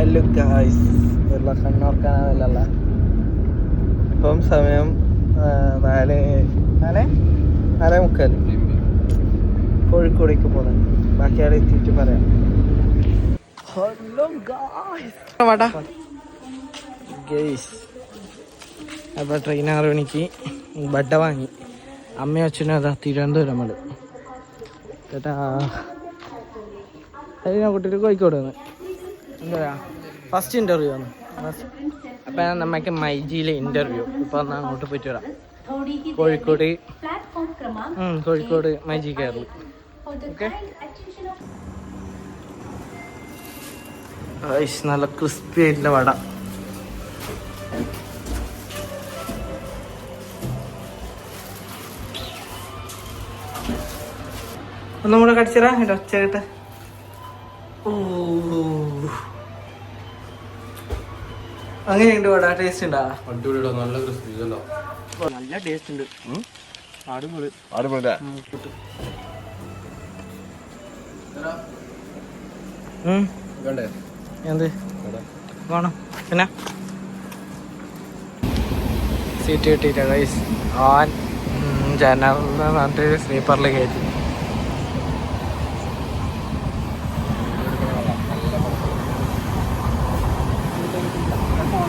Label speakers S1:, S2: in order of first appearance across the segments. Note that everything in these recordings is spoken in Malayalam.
S1: ഹലോ ഗായ്സ് ഉരുള കണ്ണോർക്കാനാവില്ല ഇപ്പം സമയം നാല് നാല്? നാല് മുക്കാൽ. കോഴിക്കോടേക്ക് പോകുന്നത് ബാക്കി അവിടെ എത്തിയിട്ട് പറയാം. ഹലോ ഗായ്സ് വാടാ. അപ്പോൾ ട്രെയിൻ ആറ് മണിക്ക് ബഡ വാങ്ങി. അമ്മയും അച്ഛനും അതാ തിരുവനന്തപുരം നമ്മൾ ചേട്ടാ അത് ഞാൻ കുട്ടിയിട്ട് കോഴിക്കോട് വന്ന്. എന്താ ഫസ്റ്റ് ഇന്റർവ്യൂ ആണ്. അപ്പം നമുക്ക് മൈജിയിലെ ഇന്റർവ്യൂ ഇപ്പം എന്നാൽ അങ്ങോട്ട് പോയിട്ട് വരാം. കോഴിക്കോട്. കോഴിക്കോട് മൈജി ഓക്കെ നല്ല ക്രിസ്പി ആയിട്ടുള്ള വട. ഒന്നും കൂടെ കടിച്ചറാ എന്റെ ഒച്ച ഓ. അങ്ങനെയുണ്ട് വട ടേസ്റ്റ് ഉണ്ടാ?
S2: അടിപൊളിയാ നല്ല ക്രിസ്പി ഇതല്ലോ
S1: നല്ല ടേസ്റ്റ് ഉണ്ട്. അടിപൊളി.
S2: അടിപൊളിയാ
S1: ഉം, കിട്ടും. ഉം,
S2: വേണ്ടേ
S1: എന്ത്? വേണം. പിന്നെ? സീറ്റ് കിട്ടിയില്ല ഗൈസ് ആൻ ജനറൽ സ്ലീപ്പറിൽ കയറ്റി.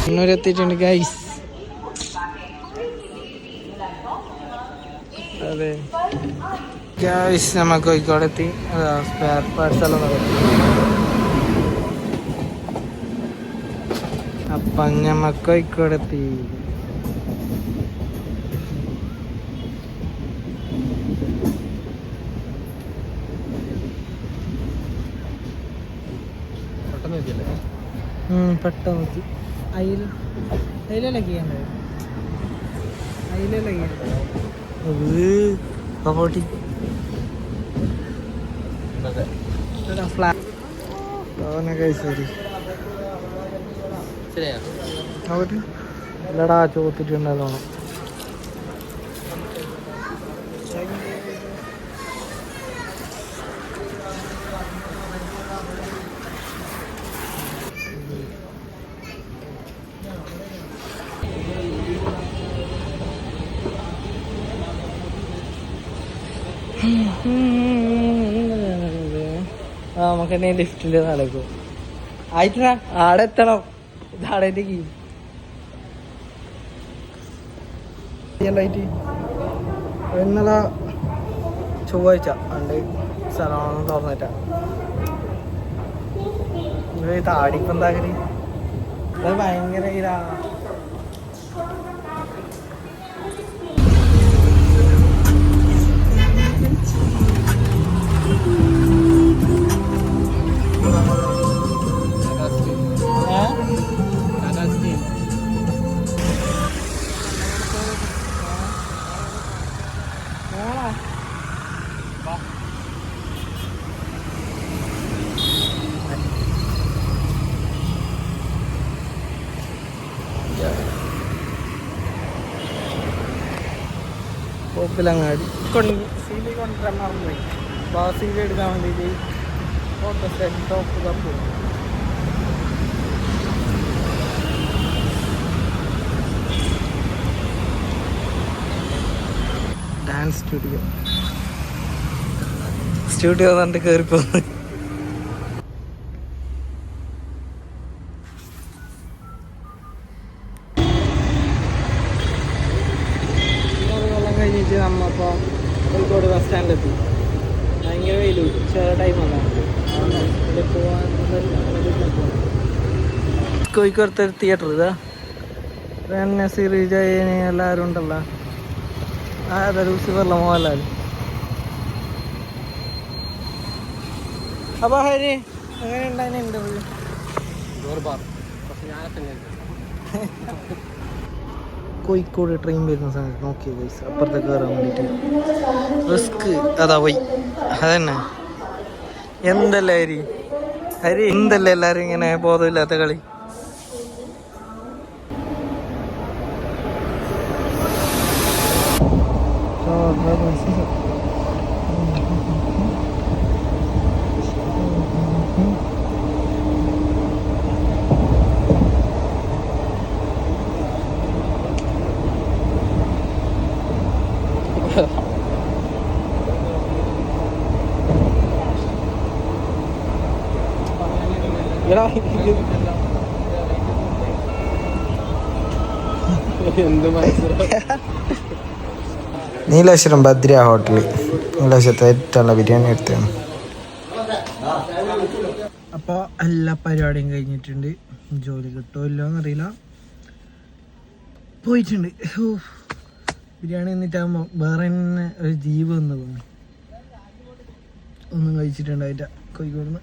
S1: കണ്ണൂർ എത്തിയിട്ടുണ്ട് ഗൈസ് അതെ. ഗൈസ് നമ്മൾ കോഴിക്കോടെത്തി സ്പെയർ പാർട്സ് എല്ലാം നടക്കും അപ്പം ഞമ്മ കോഴിക്കോടെത്തി
S2: പെട്ടെന്ന്
S1: നോക്കി അയിൽ അയിലല്ല ചെയ്യണ്ടേ അയിലല്ല ചെയ്യണ്ടേ അവർ ഇല്ലടാ ചോദിച്ചിട്ടുണ്ടല്ലോ നമുക്ക് തന്നെ ലിഫ്റ്റിന്റെ നടക്കും. ആയിട്ടാ ആടെ എത്തണം. ഇതാടെ ഇന്നലെ ചൊവ്വാഴ്ച ഉണ്ട് സ്ഥലമാണെന്ന് തുറന്നിട്ടാ താടിപ്പം ഇത് ഭയങ്കര ഇതാ. വിലങ്ങാടി എടുക്കാൻ വേണ്ടിയിട്ട് ടോപ്പ് ഡാൻസ് സ്റ്റുഡിയോ സ്റ്റുഡിയോ കണ്ട് കയറിപ്പോ കഴിഞ്ഞിട്ട് നമ്മളിപ്പോൾ കോഴിക്കോട് ബസ് സ്റ്റാൻഡിലെത്തി ഭയങ്കര വെയിൽ ചെറിയ ടൈം അതാണ്. കോഴിക്കോടത്തെ ഒരു തിയേറ്റർ ഇതാ. നസീർ വിജയന് എല്ലാവരും ഉണ്ടല്ലോ. ആ അതെ ലൂസിഫറിലെ മോഹൻലാൽ. അപ്പൊ ഹരി എങ്ങനെ ഉണ്ടായിരുന്നു ഇന്റർവ്യൂ കോഴിക്കോട് ട്രെയിൻ വരുന്ന സമയത്ത് നോക്കി ഗൈസ് അപ്പുറത്തെ കയറാൻ വേണ്ടിയിട്ട് റിസ്ക് അതാ പോയി. അതന്നെ. എന്തല്ലേ ഹരി ഹരി എന്തല്ലേ എല്ലാവരും ഇങ്ങനെ ബോധമില്ലാത്ത കളി?
S2: എന്ത് മനസ്സിലാവും
S3: നീലേശ്വരം ഭദ്ര ഹോട്ടൽ നീലേശ്വരത്തെ ഏറ്റവും നല്ല ബിരിയാണി എടുത്തു
S1: അപ്പോൾ എല്ലാ പരിപാടിയും കഴിഞ്ഞിട്ടുണ്ട്. ജോലി കിട്ടോ ഇല്ലോ എന്നറിയില്ല. പോയിട്ടുണ്ട്. ബിരിയാണി എന്നിട്ടാകുമ്പോൾ വേറെ തന്നെ ഒരു ജീവ് വന്നു തോന്നി ഒന്നും കഴിച്ചിട്ടുണ്ടായിട്ട കോഴിക്കോട് നിന്ന്